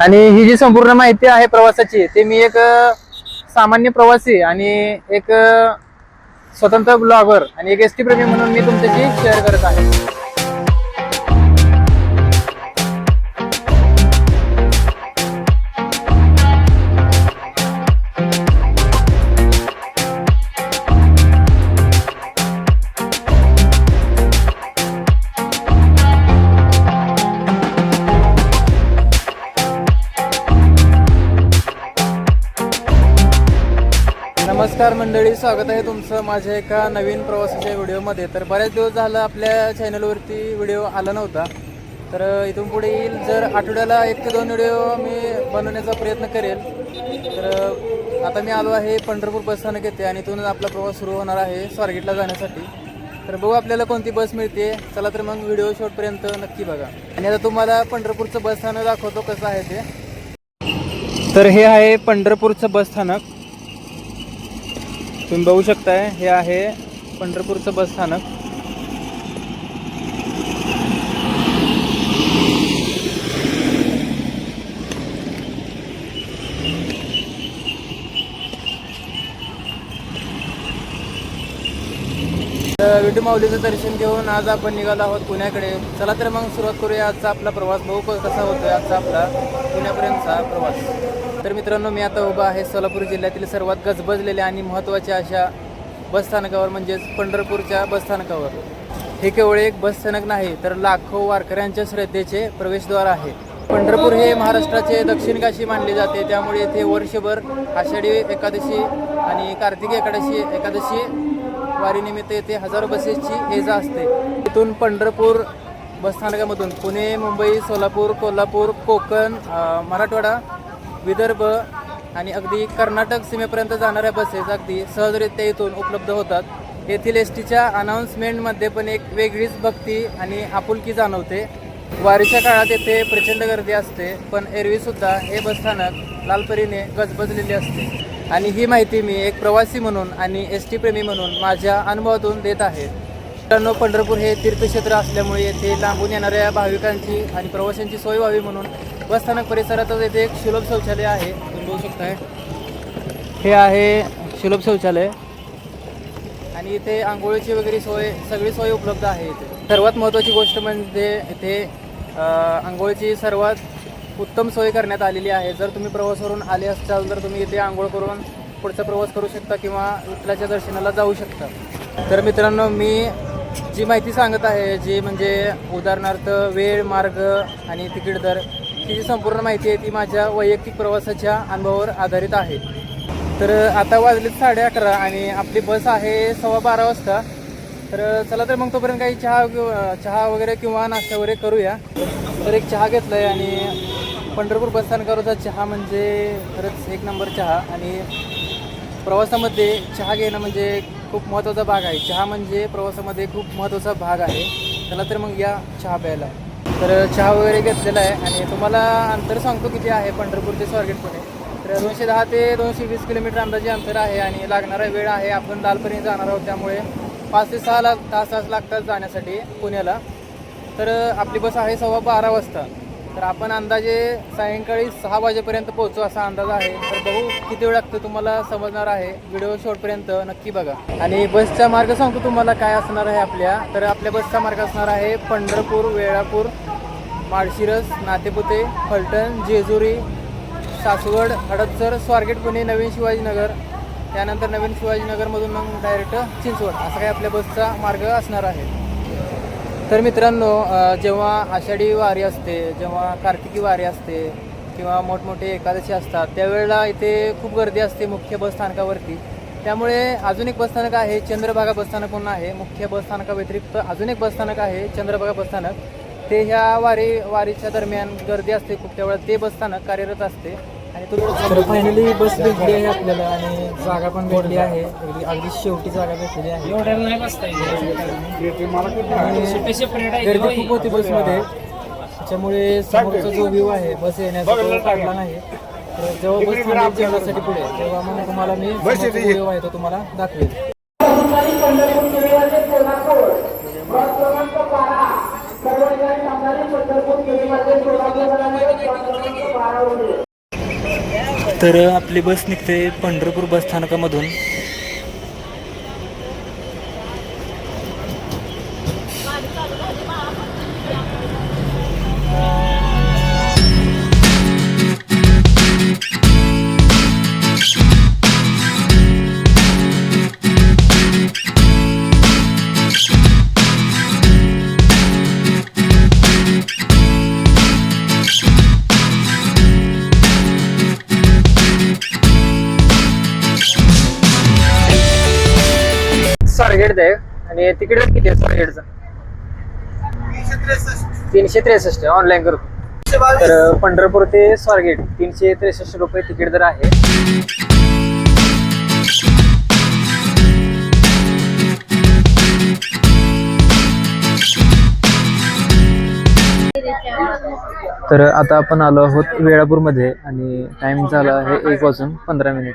आणि ही जी संपूर्ण माहिती आहे प्रवासाची ते मी एक सामान्य प्रवासी आणि एक स्वतंत्र ब्लॉगर आणि एक एस टी प्रेमी म्हणून मी तुमच्याशी शेअर करत आहे. मंडळी स्वागत आहे तुमचं माझ्या एका नवीन प्रवासाच्या व्हिडिओमध्ये. तर बऱ्याच दिवस झालं आपल्या चॅनलवरती व्हिडिओ आला नव्हता. तर इथून पुढे येईल. जर आठवड्याला एक ते दोन व्हिडिओ मी बनवण्याचा प्रयत्न करेल तर आता मी आलो आहे पंढरपूर बस स्थानक येते आणि इथूनच आपला प्रवास सुरू होणार आहे स्वारगेटला जाण्यासाठी. तर बघू आपल्याला कोणती बस मिळते. चला तर मग व्हिडिओ शॉर्टपर्यंत नक्की बघा. आणि आता तुम्हाला पंढरपूरचं बस स्थानक दाखवतो कसं आहे ते. तर हे आहे पंढरपूरचं बस स्थानक. तुम्ही बघू शकताय हे आहे पंढरपूरचं बस स्थानक. तर विठू माऊलीचं दर्शन घेऊन आज आपण निघालो आहोत पुण्याकडे. चला तर मग सुरुवात करूया आजचा आपला प्रवास. बघू कसा होतोय आजचा आपला पुण्यापर्यंतचा प्रवास. तर मित्रांनो मी आता उभा आहे सोलापूर जिल्ह्यातील सर्वात गजबजलेल्या आणि महत्त्वाच्या अशा बसस्थानकावर म्हणजेच पंढरपूरच्या बसस्थानकावर हे केवळ एक बसस्थानक नाही तर लाखो वारकऱ्यांच्या श्रद्धेचे प्रवेशद्वार आहे. पंढरपूर हे महाराष्ट्राचे दक्षिण काशी मानले जाते. त्यामुळे येथे वर्षभर आषाढी एकादशी आणि कार्तिक एकादशी एकादशी वारीनिमित्त येथे हजारो बसेसची ये जा असते. इथून पंढरपूर बसस्थानकामधून पुणे मुंबई सोलापूर कोल्हापूर कोकण मराठवाडा विदर्भ आणि अगदी कर्नाटक सीमेपर्यंत जाणाऱ्या बसेस अगदी सहजरित्या इथून उपलब्ध होतात. येथील एस टीच्या अनाऊन्समेंटमध्ये पण एक वेगळीच भक्ती आणि आपुलकी जाणवते. वारीच्या काळात येथे प्रचंड गर्दी असते पण एरवीसुद्धा हे बसस्थानक लालपरीने गजबजलेले असते. आणि ही माहिती मी एक प्रवासी म्हणून आणि एस टी प्रेमी म्हणून माझ्या अनुभवातून देत आहे. मित्रांनो पंढरपूर हे तीर्थक्षेत्र असल्यामुळे येथे लांबून येणाऱ्या भाविकांची आणि प्रवाशांची सोय व्हावी म्हणून बसस्थानक परिसरातच येथे एक सुलभ शौचालय आहे. तुम्ही बघू शकताय. हे आहे सुलभ शौचालय. आणि इथे आंघोळीची वगैरे सोय सगळी सोय उपलब्ध आहे इथे. सर्वात महत्त्वाची गोष्ट म्हणजे इथे आंघोळीची सर्वात उत्तम सोय करण्यात आलेली आहे. जर तुम्ही प्रवासावरून आले असाल तर तुम्ही इथे आंघोळ करून पुढचा प्रवास करू शकता किंवा विठ्ठलाच्या दर्शनाला जाऊ शकता. तर मित्रांनो मी जी माहिती सांगत आहे जी म्हणजे उदाहरणार्थ वेळ मार्ग आणि तिकीट दर ही जी संपूर्ण माहिती आहे ती माझ्या वैयक्तिक प्रवासाच्या अनुभवावर आधारित आहे. तर आता वाजलेत साडे अकरा आणि आपली बस आहे सव्वा बारा वाजता. तर चला तर मग तोपर्यंत काही चहा चहा वगैरे किंवा नाश्ता वगैरे करूया. तर एक चहा घेतला आहे आणि पंढरपूर बसस्थानकावरचा चहा म्हणजे खरंच एक नंबर चहा आणि प्रवासामध्ये चहा घेणं म्हणजे खूप महत्त्वाचा भाग आहे. चहा म्हणजे प्रवासामध्ये खूप महत्त्वाचा भाग आहे. चला तर मग या चहा प्यायला. तर चहा वगैरे घेतलेला आहे आणि तुम्हाला अंतर सांगतो किती आहे पंढरपूर ते स्वारगेट पुणे. तर दोनशे दहा ते दोनशे वीस किलोमीटर अंदाजे अंतर आहे आणि लागणारा वेळ आहे आपण दालपर्यंत जाणार आहोत त्यामुळे पाच ते सहा लाख तास तास लागतात जाण्यासाठी पुण्याला. तर आपली बस आहे सव्वा बारा वाजता. तर आपण अंदाजे सायंकाळी सहा वाजेपर्यंत पोहोचू असा अंदाज आहे. तर बघू किती वेळ लागतं तुम्हाला समजणार आहे. व्हिडिओ शेवटपर्यंत नक्की बघा. आणि बसचा मार्ग सांगतो तुम्हाला काय असणार आहे आपल्या. तर आपल्या बसचा मार्ग असणार आहे पंढरपूर वेळापूर माळशिरस नातेपुते फलटण जेजुरी सासवड हडपसर स्वारगेट पुणे नवीन शिवाजीनगर. त्यानंतर नवीन शिवाजीनगरमधून मग डायरेक्ट चिंचवड. असा काही आपल्या बसचा मार्ग असणार आहे. तर मित्रांनो जेव्हा आषाढी वारी असते जेव्हा कार्तिकी वारी असते किंवा मोठमोठे एकादशी असतात त्यावेळेला इथे खूप गर्दी असते मुख्य बसस्थानकावरती त्यामुळे अजून एक बसस्थानक आहे चंद्रभागा बसस्थानक म्हणून आहे. मुख्य बसस्थानकाव्यतिरिक्त अजून एक बसस्थानक आहे चंद्रभागा बसस्थानक ते ह्या वारी वारीच्या दरम्यान गर्दी असते खूप त्यावेळेला ते बसस्थानक कार्यरत असते. आणि तुम्ही फायनली बस भेटली आहे आपल्याला आणि जागा पण भेटली आहे. अगदी अगदी शेवटी जागा भेटलेली आहे. गर्दी खूप होती बसमध्ये. त्याच्यामुळे समोरचा जो व्ह्यू आहे बस येण्याचा तो काढला नाही. तर जेव्हा बस थांबेल जेवणासाठी पुढे. तेव्हा मग तुम्हाला मी व्ह्यू आहे तो तुम्हाला दाखवेल सर्व ठिकाणी थांबणारी पंढरपूर केळीमध्ये सोलापूर तर आपली बस निघते पंढरपूर बस स्थानकामधून. स्वारगेट आहे. आणि तिकीट किती आहे? स्वारगेटचं तीनशे त्रेसष्ट ऑनलाईन करतो तर पंढरपूर ते स्वारगेट तीनशे त्रेसष्ट रुपये तिकीट दर आहे. तर आता आपण आलो आहोत वेळापूरमध्ये आणि टाइम झाला आहे एक वाजून पंधरा मिनिट.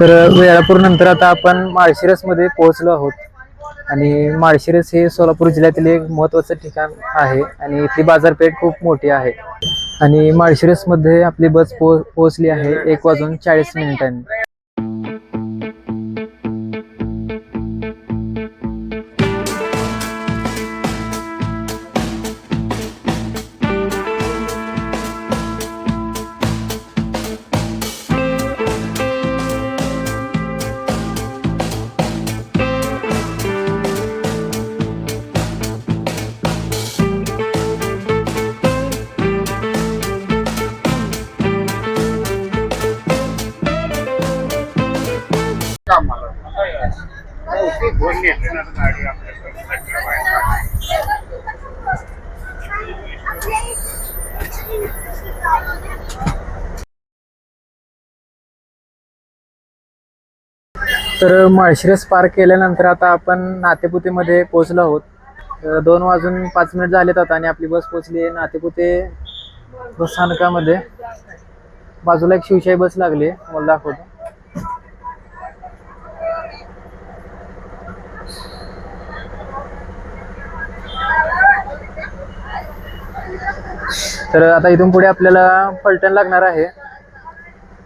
तर वेळापूर नंतर आता आपण माळशिरसमध्ये पोहोचलो आहोत. आणि माळशिरस हे सोलापूर जिल्ह्यातील एक महत्वाचं ठिकाण आहे आणि इथली बाजारपेठ खूप मोठी आहे. आणि माळशिरसमध्ये आपली बस पोहोचली आहे एक वाजून चाळीस मिनिटांनी. तर माळशिरस पार केल्यानंतर आता आपण नातेपुतेमध्ये पोहोचलो आहोत. दोन वाजून पाच मिनिट झालेत आता आणि आपली बस पोहोचली आहे नातेपुते बस स्थानकामध्ये. बाजूला एक शिवशाही बस लागली आहे. मला दाखवतो. तर आता इथून पुढे आपल्याला फलटण लागणार आहे.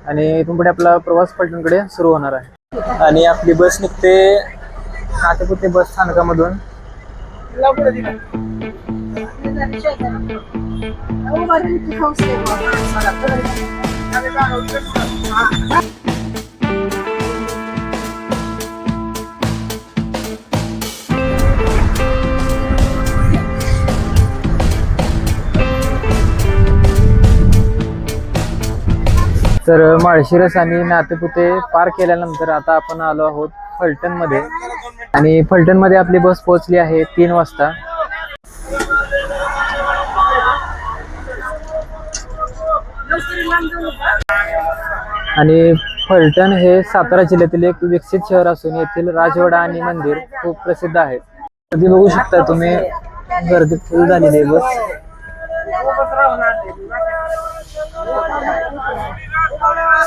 आणि इथून पुढे आपला प्रवास फलटणकडे सुरू होणार आहे. आणि आपली बस निघते नातेपुते बस स्थानकामधून. तर माळशिरस आणि नातेपुते पार केल्यानंतर आता आपण आलो आहोत फलटणमध्ये आणि फलटणमध्ये आपली बस पोहोचली आहे तीन वाजता. आणि फलटण हे सातारा जिल्ह्यातील एक विकसित शहर असून येथील राजवाडा आणि मंदिर खूप प्रसिद्ध आहे. कधी बघू शकता तुम्ही गर्दी फुल झालेली आहे बस.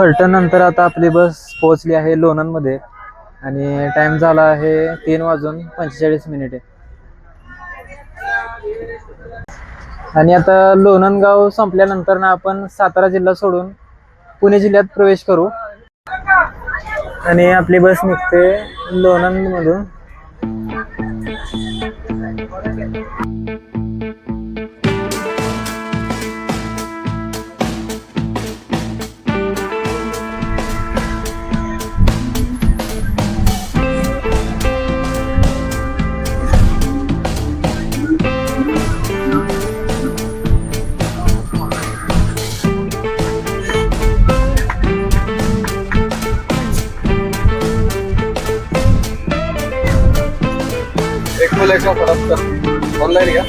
तर नंतर आता आपली बस पोहोचली आहे लोणंदमध्ये आणि टाइम झाला आहे तीन वाजून पंचेचाळीस मिनिटे आणि आता लोणंदगाव संपल्यानंतर ना आपण सातारा जिल्हा सोडून पुणे जिल्ह्यात प्रवेश करू. आणि आपली बस निघते लोणंद मधून एक मुलं ऑनलाईन घ्या.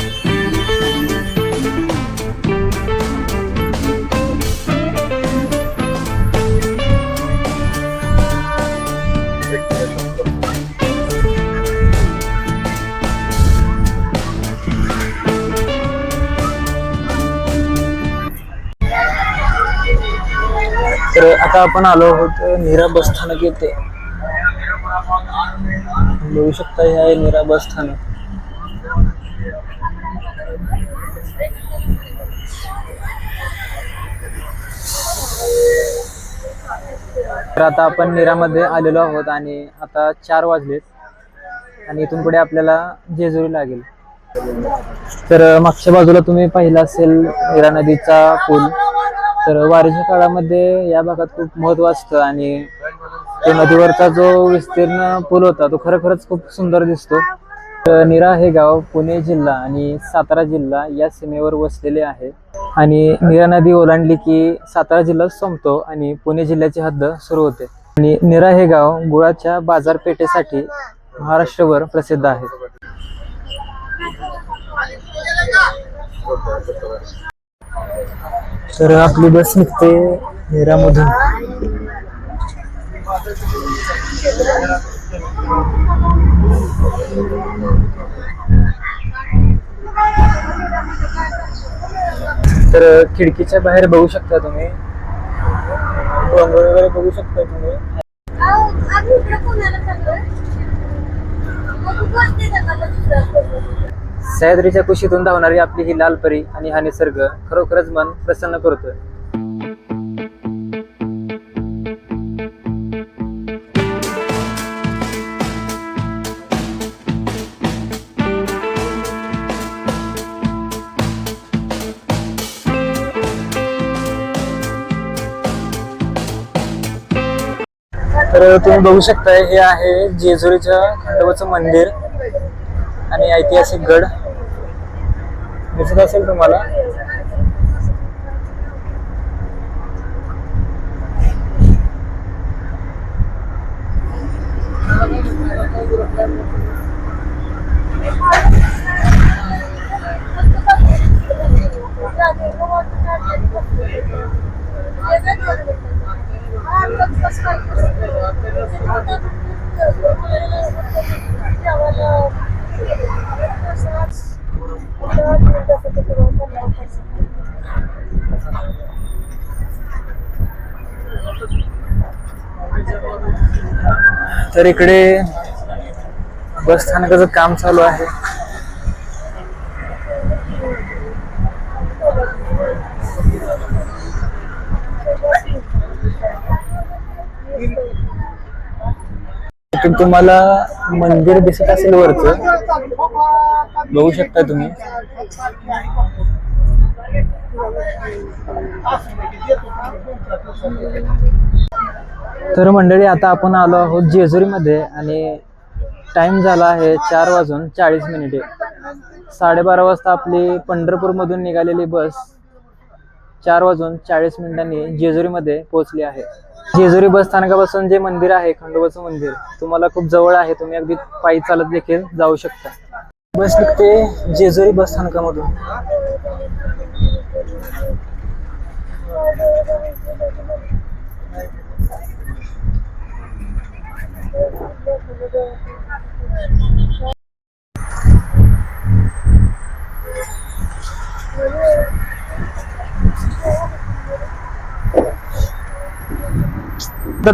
तर आता आपण आलो आहोत नीरा बस स्थानक येथे. बघू शकता हे आहे नीरा बस स्थानक. तर आता आपण निरामध्ये आलेलो आहोत आणि आता चार वाजलेत. आणि इथून पुढे आपल्याला जेजुरी लागेल. तर मागच्या बाजूला तुम्ही पाहिला असेल निरा नदीचा पूल. तर वारीच्या काळामध्ये या भागात खूप महत्त्व असतं आणि तो नदीवरचा जो विस्तीर्ण पूल होता तो खरोखरच खूप सुंदर दिसतो. निरा हे गाव पुणे जिल्हा आणि सातारा जिल्हा या सीमेवर वसलेले आहे. आणि नीरा नदी ओलांडली की सातारा जिल्हा संपतो आणि पुणे जिल्ह्याची हद्द सुरू होते. आणि निरा हे गाव गुळाच्या बाजारपेठेसाठी महाराष्ट्रभर प्रसिद्ध आहे. तर आपली बस निघते नीरामधून. तर खिडकीच्या बाहेर बघू शकता तुम्ही. वगैरे बघू शकता तुम्ही. सह्याद्रीच्या कुशीतून धावणारी आपली ही लाल परी आणि हा निसर्ग खरोखरच मन प्रसन्न करतोय. तर तुम्ही बघू शकताय हे आहे जेजुरीच्या खंडोबाचं मंदिर आणि ऐतिहासिक गड. दिसत असेल तुम्हाला. तर इकडे बस स्थानकाचं काम चालू आहे. तुम्हाला मंदिर दिसत असेल वरच. बघू शकता तुम्ही. तर मंडळी आता आपण आलो आहोत जेजुरीमध्ये आणि टाइम झाला आहे चार वाजून चाळीस मिनिटे साडेबारा वाजता आपली पंढरपूरमधून निघालेली बस चार वाजून चाळीस मिनिटांनी जेजुरीमध्ये पोहोचली आहे. जेजुरी बस स्थानकापासून जे मंदिर आहे खंडोबाचं मंदिर तुम्हाला खूप जवळ आहे. तुम्ही अगदी पायी चालत देखील जाऊ शकता. बस निघते जेजुरी बस स्थानकामधून.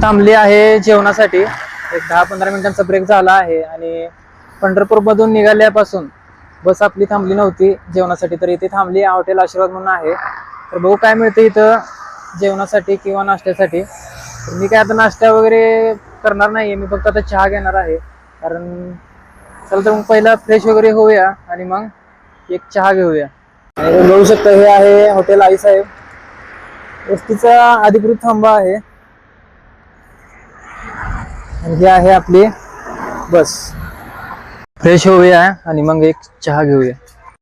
थांबली आहे जेवणासाठी. एक दहा पंधरा मिनिटांचा ब्रेक झाला आहे आणि पंढरपूर मधून निघाल्यापासून बस आपली थांबली नव्हती. जेवणासाठी तर इथे थांबली. हॉटेल आशीर्वाद म्हणून आहे. तर बघू काय मिळतं इथं जेवणासाठी किंवा नाश्त्यासाठी. मी काय आता नाश्ता वगैरे करणार नाही मी फक्त आता चहा घेणार आहे. कारण चला तर मग पहिला फ्रेश वगैरे होऊया आणि मग एक चहा घेऊया. बघू शकता हे आहे हॉटेल आईसाहेब एसटीचा अधिकृत थांबा आहे. आणि आहे आपली बस. फ्रेश होऊया आणि मग एक चहा घेऊया.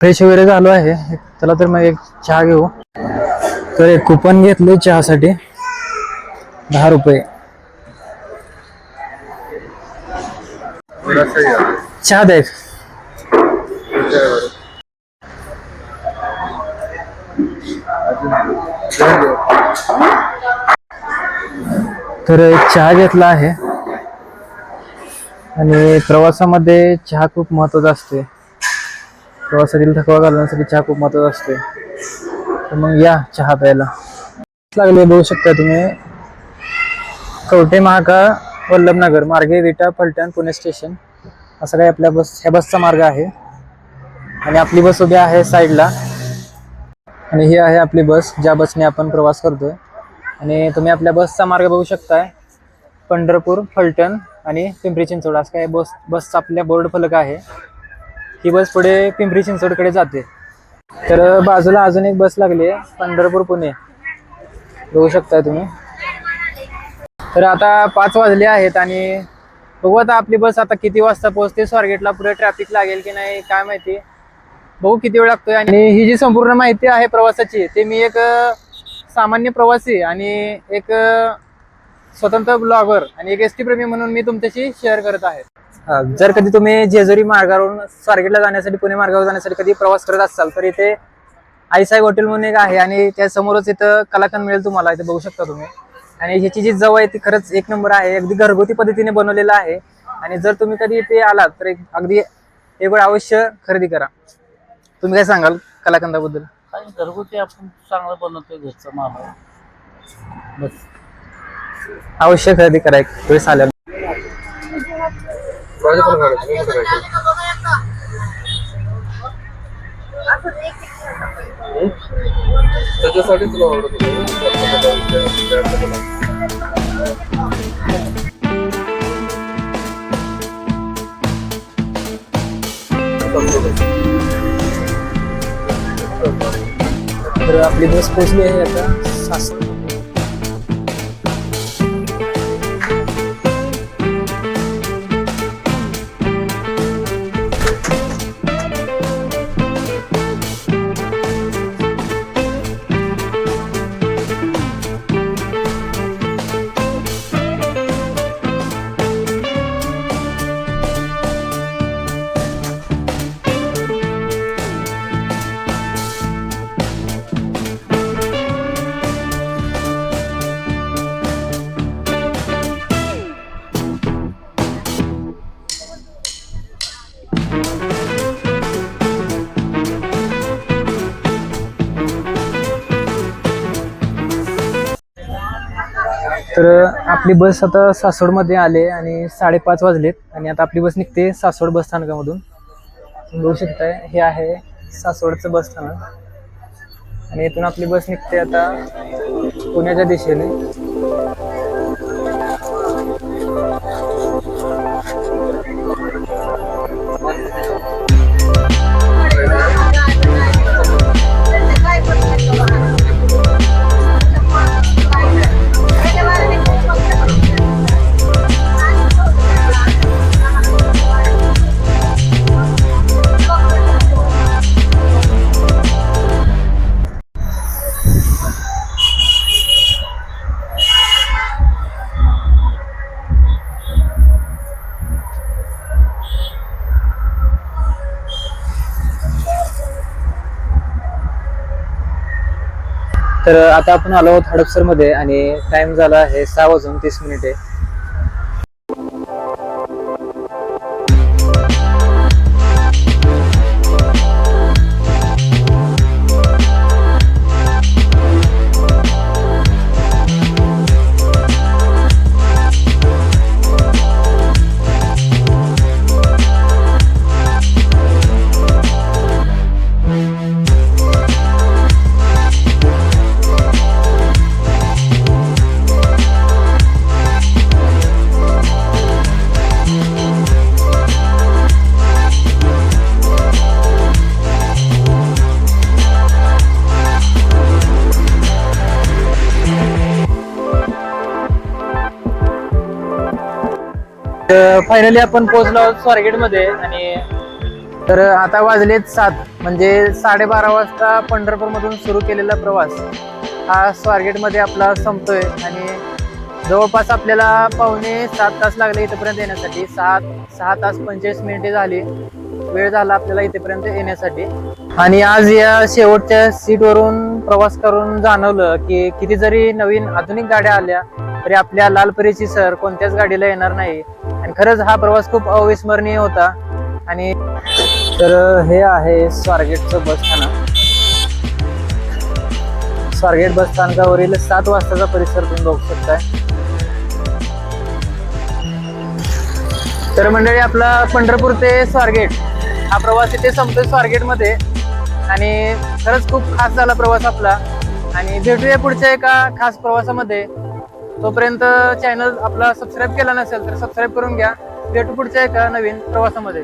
फ्रेश वगैरे झालो आहे. चला तर मग एक चहा घेऊ. तर एक कुपन घेतले चहासाठी. दहा रुपये थोडासा या. चहा द्या तर चहा घेतला आहे. आणि प्रवासामध्ये चहा खूप महत्त्वाचा असते प्रवासातील थकवा घालवण्यासाठी चहा खूप महत्त्वाचा असते तर मग या चहा प्यायला. लागले बघू शकता तुम्ही. कवठे महाकाळ वल्लभनगर मार्गे विटा फलटण पुणे स्टेशन. असा काही आपल्या बस ह्या बसचा मार्ग आहे. आणि आपली बस उभी आहे साईडला. आणि ही आहे आपली बस ज्या बसने आपण प्रवास करतोय. आणि तुम्ही आपल्या बसचा मार्ग बघू शकताय. पंढरपूर फलटण आणि पिंपरी चिंचवड. असं काय बस बसचा आपल्या बोर्ड फलक आहे. ही बस पुढे पिंपरी चिंचवडकडे जाते. तर बाजूला अजून एक बस लागली आहे पंढरपूर पुणे बघू शकताय तुम्ही. तर आता पाच वाजले आहेत आणि बघू आता आपली बस आता किती वाजता पोहोचते स्वारगेटला पुढे ट्रॅफिक लागेल की नाही काय माहिती. बघू किती वेळ लागतोय. आणि ही जी संपूर्ण माहिती आहे प्रवासाची ते मी एक सामान्य प्रवासी आणि एक स्वतंत्र ब्लॉगर आणि एक एस टी प्रेमी म्हणून मी तुमच्याशी शेअर करत आहे. जर कधी तुम्ही जेजुरी मार्गावरून स्वारगेटला जाण्यासाठी पुणे मार्गावर जाण्यासाठी कधी प्रवास करत असाल तर इथे आईसाहेब हॉटेल म्हणून एक आहे आणि त्यासमोरच इथं कलाकंद मिळेल तुम्हाला इथे बघू शकता तुम्ही. आणि ह्याची जी जवळ आहे ती खरंच एक नंबर आहे. अगदी घरगुती पद्धतीने बनवलेलं आहे. आणि जर तुम्ही कधी इथे आलात तर एक अगदी एक वेळ अवश्य खरेदी करा. तुम्ही काय सांगाल कलाकंदाबद्दल? काही घरगुती आपण चांगलं बनवतोय घरचं माल. आहे. बस. अवश्य खरेदी करा. एक वेळेस आल्या त्याच्यासाठी तुला ऑर्डर तर आपली बस पोचली आहे आता सास आपली बस आता सासवडमध्ये आले आणि साडेपाच वाजलेत आणि आता आपली बस निघते सासवड बस स्थानकामधून. बघू शकताय हे आहे सासवडचं बस स्थानक. आणि इथून आपली बस निघते आता पुण्याच्या दिशेने. तर आता आपण आलो आहोत हडपसरमध्ये आणि टाइम झाला आहे सहा वाजून तीस मिनिटे फायनली आपण पोहोचलो आहोत स्वारगेटमध्ये आणि तर आता वाजलेत सात म्हणजे साडेबारा वाजता पंढरपूरमधून सुरू केलेला प्रवास हा स्वारगेटमध्ये आपला संपतोय आणि जवळपास आपल्याला पावणे सात तास लागले इथेपर्यंत येण्यासाठी. सात सहा तास पंचेचाळीस मिनिटे झाली. वेळ झाला आपल्याला इथेपर्यंत येण्यासाठी. आणि आज या शेवटच्या सीटवरून प्रवास करून जाणवलं की किती जरी नवीन आधुनिक गाड्या आल्या तरी आपल्या लालपरीची सर कोणत्याच गाडीला येणार नाही. आणि खरंच हा प्रवास खूप अविस्मरणीय होता. आणि तर हे आहे स्वारगेटचं बस स्थानक. स्वारगेट बस स्थानकावरील सात वाजताचा परिसर तुम्ही बघू शकताय. तर मंडळी आपला पंढरपूर ते स्वारगेट हा प्रवास इथे संपतोय स्वारगेटमध्ये. आणि खरंच खूप खास झाला प्रवास आपला. आणि भेटूया पुढच्या एका खास प्रवासामध्ये. तोपर्यंत चॅनल आपला सबस्क्राईब केला नसेल तर सबस्क्राईब करून घ्या. भेटू पुढच्या एका नवीन प्रवासामध्ये.